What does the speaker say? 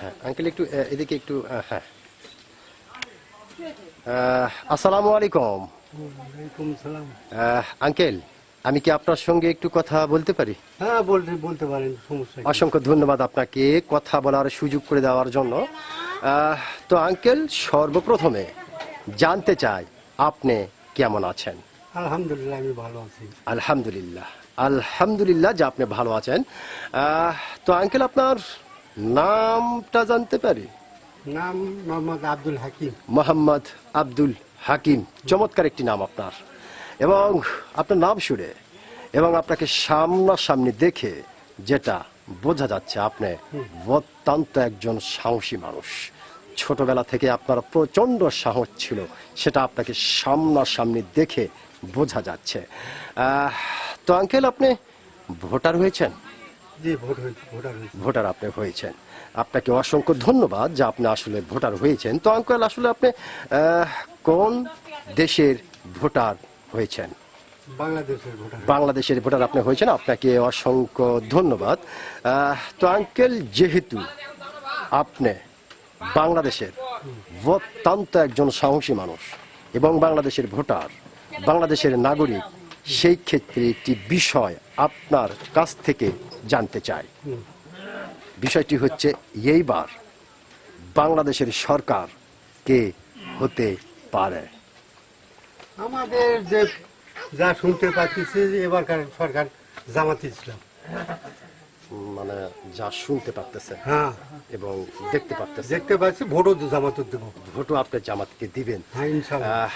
হ্যাঁ আঙ্কেল একটু এদিকে একটু হ্যাঁ। আসসালামু আলাইকুম। আঙ্কেল আমি কি আপনার সঙ্গে একটু কথা বলতে পারি? হ্যাঁ বলতে বলতে পারেন সমস্যা অসংখ্য ধন্যবাদ আপনাকে কথা বলার সুযোগ করে দেওয়ার জন্য। তো আঙ্কেল সর্বপ্রথমে জানতে চাই আপনি কেমন আছেন? আলহামদুলিল্লাহ আমি ভালো আছি। আলহামদুলিল্লাহ। আলহামদুলিল্লাহ যে আপনি ভালো আছেন। তো আঙ্কেল আপনার নামটা জানতে পারি? নাম মোহাম্মদ আব্দুল হাকিম। মোহাম্মদ আব্দুল হাকিম। চমৎকার একটি নাম আপনার। এবং আপনার নাম শুনে এবং আপনাকে সামনাসামনি দেখে যেটা বোঝা যাচ্ছে আপনি অত্যন্ত একজন সাহসী মানুষ। ছোটবেলা থেকে আপনার প্রচণ্ড সাহস ছিল। সেটা আপনাকে সামনাসামনি দেখে বোঝা যাচ্ছে। তো আঙ্কেল আপনি ভোটার হয়েছেন? ভোটার আপনি হয়েছেন। আপনাকে অসংখ্য ধন্যবাদ যে আপনি আসলে ভোটার হয়েছেন। তো আঙ্কেল আসলে আপনি কোন দেশের ভোটার হয়েছেন? বাংলাদেশের ভোটার আপনি হয়েছেন আপনাকে অসংখ্য ধন্যবাদ। তো আঙ্কেল যেহেতু আপনি বাংলাদেশের অত্যন্ত একজন সাহসী মানুষ এবং বাংলাদেশের ভোটার, বাংলাদেশের নাগরিক, সেই ক্ষেত্রে একটি বিষয় আপনার কাছ থেকে জানতে চাই। বিষয়টি হচ্ছে এইবার বাংলাদেশের সরকার কে হতে পারে? আমাদের যে যা শুনতে পাচ্ছি এবারকার সরকার জামাত ইসলাম। মানে যা শুনতে পারতেছে হ্যাঁ। এবং দেখতে পারতেছে। দেখতে পাচ্ছি ভোটও জামাত দেবো ভোটও আপনি জামাতকে দিবেন। হ্যাঁ ইনশাআল্লাহ